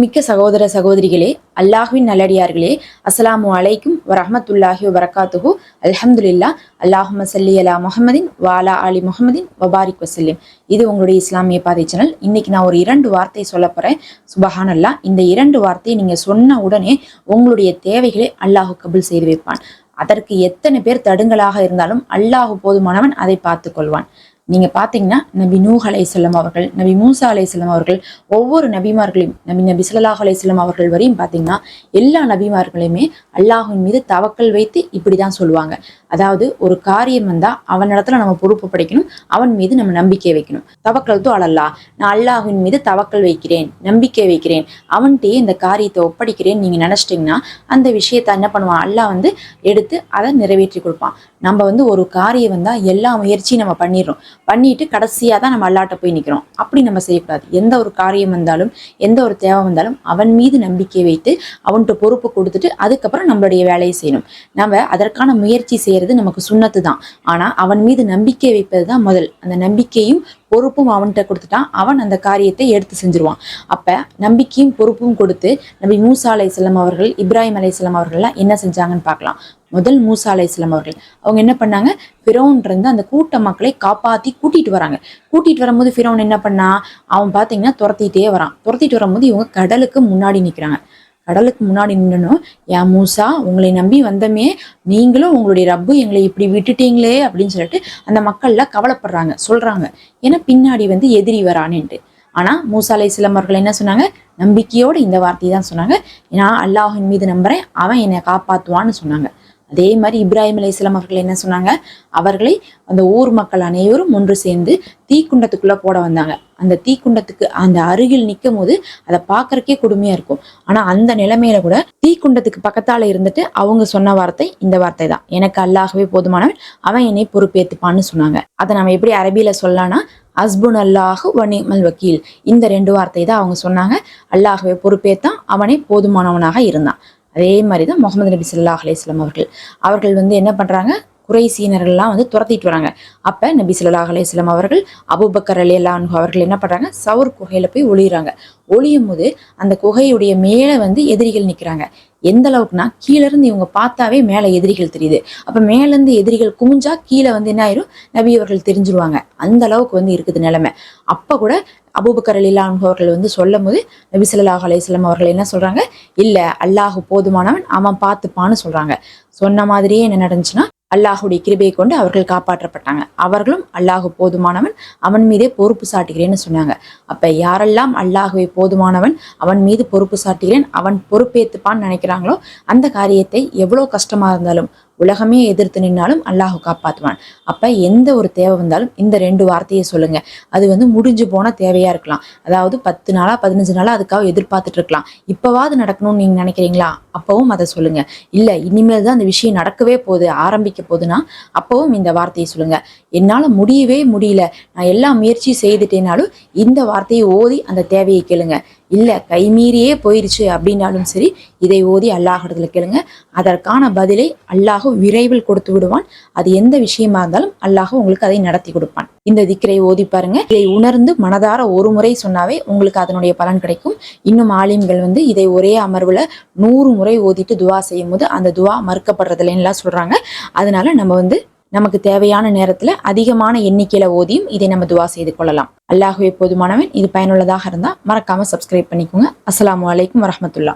மிக்க சகோதர சகோதரிகளே அல்லாஹுவின் நல்லடியார்களே அஸ்லாம் அலைக்கும் வரஹ்மத்துல்லாஹி வரகாத்துஹு அலமதுல்லா அல்லாஹும்ம சல்லி அலா முகமதின் வாலா அலி முகமதின் வபாரிக் வசல்லிம் இது உங்களுடைய இஸ்லாமிய பாதை சேனல் இன்னைக்கு நான் ஒரு இரண்டு வார்த்தை சொல்ல போறேன். சுபஹான் இந்த இரண்டு வார்த்தையை நீங்க சொன்ன உடனே உங்களுடைய தேவைகளை அல்லாஹு கபுல் செய்து வைப்பான். அதற்கு எத்தனை பேர் தடுங்களாக இருந்தாலும் அல்லாஹு போதுமானவன் அதை பார்த்து கொள்வான். நீங்க பாத்தீங்கன்னா நபி நூஹ் அலையம் அவர்கள் நபி மூசா அலையம் அவர்கள் ஒவ்வொரு நபிமார்களையும் நபி நபி சுல்லாஹ் அலையம் அவர்கள் வரையும் பாத்தீங்கன்னா எல்லா நபிமார்களையுமே அல்லாஹின் மீது தவக்கல் வைத்து இப்படிதான் சொல்லுவாங்க. அதாவது ஒரு காரியம் வந்தா அவன் இடத்துல நம்ம பொறுப்பு படைக்கணும் அவன் மீது நம்ம நம்பிக்கை வைக்கணும். தவக்கல் தோ அலல்லா நான் அல்லாஹின் மீது தவக்கல் வைக்கிறேன் நம்பிக்கை வைக்கிறேன் அவன்கிட்டயே இந்த காரியத்தை ஒப்படைக்கிறேன் நீங்க நினைச்சிட்டீங்கன்னா அந்த விஷயத்த என்ன பண்ணுவான்? அல்லாஹ் வந்து எடுத்து அதை நிறைவேற்றி கொடுப்பான். நம்ம வந்து ஒரு காரியம் வந்தால் எல்லா முயற்சியும் நம்ம பண்ணிடுறோம். பண்ணிட்டு கடைசியாக தான் நம்ம அல்லாட்ட போய் நிற்கிறோம் அப்படி நம்ம செய்யக்கூடாது. எந்த ஒரு காரியம் வந்தாலும் எந்த ஒரு தேவை வந்தாலும் அவன் மீது நம்பிக்கை வைத்து அவன்கிட்ட பொறுப்பு கொடுத்துட்டு அதுக்கப்புறம் நம்மளுடைய வேலையை செய்யணும். நம்ம அதற்கான முயற்சி செய்கிறது நமக்கு சுண்ணத்து தான் ஆனால் அவன் மீது நம்பிக்கை வைப்பது தான் முதல். அந்த நம்பிக்கையும் பொறுப்பும் அவன்கிட்ட கொடுத்துட்டான். அவன் அந்த காரியத்தை எடுத்து செஞ்சிருவான். அப்ப நம்பிக்கையும் பொறுப்பும் கொடுத்து நபி மூசா அலையம் அவர்கள் இப்ராஹிம் அலையம் அவர்கள்லாம் என்ன செஞ்சாங்கன்னு பார்க்கலாம். முதல் மூசா அலையம் அவர்கள். அவங்க என்ன பண்ணாங்க? ஃபிரௌன் இருந்து அந்த கூட்ட மக்களை காப்பாத்தி கூட்டிட்டு வராங்க. கூட்டிட்டு வரும்போது ஃபிரோன் என்ன பண்ணா? அவன் பாத்தீங்கன்னா துரத்திட்டே வரான். துரத்திட்டு வரும்போது இவங்க கடலுக்கு முன்னாடி நிக்கிறாங்க. கடலுக்கு முன்னாடி நின்னனும் ஏன் மூசா உங்களை நம்பி வந்தமே நீங்களும் உங்களுடைய ரப்பு எங்களை இப்படி விட்டுட்டீங்களே அப்படின்னு சொல்லிட்டு அந்த மக்கள்லாம் கவலைப்படுறாங்க சொல்றாங்க. ஏன்னா பின்னாடி வந்து எதிரி வரானேன்ட்டு. ஆனால் மூசாலை சிலம்பர்கள் என்ன சொன்னாங்க? நம்பிக்கையோடு இந்த வார்த்தையை தான் சொன்னாங்க. நான் அல்லாஹின் மீது நம்புறேன் அவன் என்னை காப்பாற்றுவான்னு சொன்னாங்க. அதே மாதிரி இப்ராஹிம் அலைஹிஸ்ஸலாம் அவர்கள் என்ன சொன்னாங்க? அவர்களை அந்த ஊர் மக்கள் அனைவரும் ஒன்று சேர்ந்து தீக்குண்டத்துக்குள்ளே போட வந்தாங்க. அந்த தீக்குண்டத்துக்கு அந்த அருகில் நிற்கும் போது அதை பார்க்கறக்கே கொடுமையாக இருக்கும். ஆனால் அந்த நிலைமையில கூட தீக்குண்டத்துக்கு பக்கத்தால் இருந்துட்டு அவங்க சொன்ன வார்த்தை இந்த வார்த்தை தான். எனக்கு அல்லாகவே போதுமானவன் அவன் என்னை பொறுப்பேற்றுப்பான்னு சொன்னாங்க. அதை நம்ம எப்படி அரபியில் சொல்லலாம்னா அஸ்புன் அல்லாஹு வனிமல் வக்கீல். இந்த ரெண்டு வார்த்தை தான் அவங்க சொன்னாங்க. அல்லாகவே பொறுப்பேற்றான் அவனே போதுமானவனாக இருந்தான். அதே மாதிரி தான் முகமது நபி ஸல்லல்லாஹு அலைஹி அவர்கள். அவர்கள் வந்து என்ன பண்றாங்க? குறைசீனர்கள்லாம் வந்து துரத்திட்டு வராங்க. அப்போ நபி சொல்லா அலைஹி அவர்கள் அபுபக்கர் அலி அல்லா அவர்கள் என்ன பண்றாங்க? சவுர் குகையில் போய் ஒளியிறாங்க. ஒளியும் போது அந்த குகையுடைய மேலே வந்து எதிரிகள் நிக்கிறாங்க. எந்த அளவுக்குனா கீழேருந்து இவங்க பார்த்தாவே மேலே எதிரிகள் தெரியுது. அப்போ மேலேருந்து எதிரிகள் குமிஞ்சா கீழே வந்து என்ன ஆயிரும்? நபி அவர்கள் தெரிஞ்சிருவாங்க. அந்த அளவுக்கு வந்து இருக்குது நிலைமை. அப்போ கூட அபூபக்கர் அலிலான் அவர்கள் வந்து சொல்லும் போது நபி சொல்லாஹ் அலையம் அவர்கள் என்ன சொல்றாங்க? இல்லை அல்லாஹ் போதுமானவன் அவன் பார்த்துப்பான்னு சொல்றாங்க. சொன்ன மாதிரியே என்ன நடந்துச்சுன்னா அல்லாஹுடைய கிருபையை கொண்டு அவர்கள் காப்பாற்றப்பட்டாங்க. அவர்களும் அல்லாஹு போதுமானவன் அவன் மீதே பொறுப்பு சாட்டுகிறேன்னு சொன்னாங்க. அப்போ யாரெல்லாம் அல்லாஹுவை போதுமானவன் அவன் மீது பொறுப்பு சாட்டுகிறேன் அவன் பொறுப்பேற்றுப்பான்னு நினைக்கிறாங்களோ அந்த காரியத்தை எவ்வளோ கஷ்டமாக இருந்தாலும் உலகமே எதிர்த்து நின்னாலும் அல்லாஹ் காப்பாற்றுவான் அப்போ எந்த ஒரு தேவை வந்தாலும் இந்த ரெண்டு வார்த்தையை சொல்லுங்கள் அது வந்து முடிஞ்சு போன தேவையாக இருக்கலாம். அதாவது பத்து நாளாக பதினஞ்சு நாளாக அதுக்காக எதிர்பார்த்துட்டு இருக்கலாம். இப்போவாது நடக்கணும்னு நீங்கள் நினைக்கிறீங்களா? அப்பவும் அதை சொல்லுங்க. இல்ல இனிமேல் தான் அந்த விஷயம் நடக்கவே போகுது ஆரம்பிக்க போகுதுன்னா அப்பவும் இந்த வார்த்தையை சொல்லுங்க. என்னால முடியவே முடியல. நான் எல்லா முயற்சியும் செய்துட்டேனாலும் இந்த வார்த்தையை ஓதி அந்த தேவையை கேளுங்க. இல்ல கைமீறியே போயிருச்சு அப்படின்னாலும் சரி இதை ஓதி அல்லாஹிடத்துல கேளுங்க. அதற்கான பதிலை அல்லாஹ் விரைவில் கொடுத்து விடுவான். அது எந்த விஷயமா இருந்தாலும் அல்லாஹ் உங்களுக்கு அதை நடத்தி கொடுப்பான். இந்த திக்கரை ஓதி பாருங்க. இதை உணர்ந்து மனதார ஒரு முறை சொன்னாவே உங்களுக்கு அதனுடைய பலன் கிடைக்கும். இன்னும் ஆலிம்கள் வந்து இதை ஒரே அமர்வுல நூறு முறை ஓதிட்டு துவா செய்யும் போது அந்த துவா மறுக்கப்படுறதுலலாம் சொல்றாங்க. அதனால நம்ம வந்து நமக்கு தேவையான நேரத்துல அதிகமான எண்ணிக்கையில ஓதியும் இதை நம்ம துவா செய்து கொள்ளலாம். அல்லாஹுவே போதுமானவன் இது பயனுள்ளதாக இருந்தா மறக்காம சப்ஸ்கிரைப் பண்ணிக்கோங்க. அஸ்லாம் வலைக்கும் வரமத்துல்லா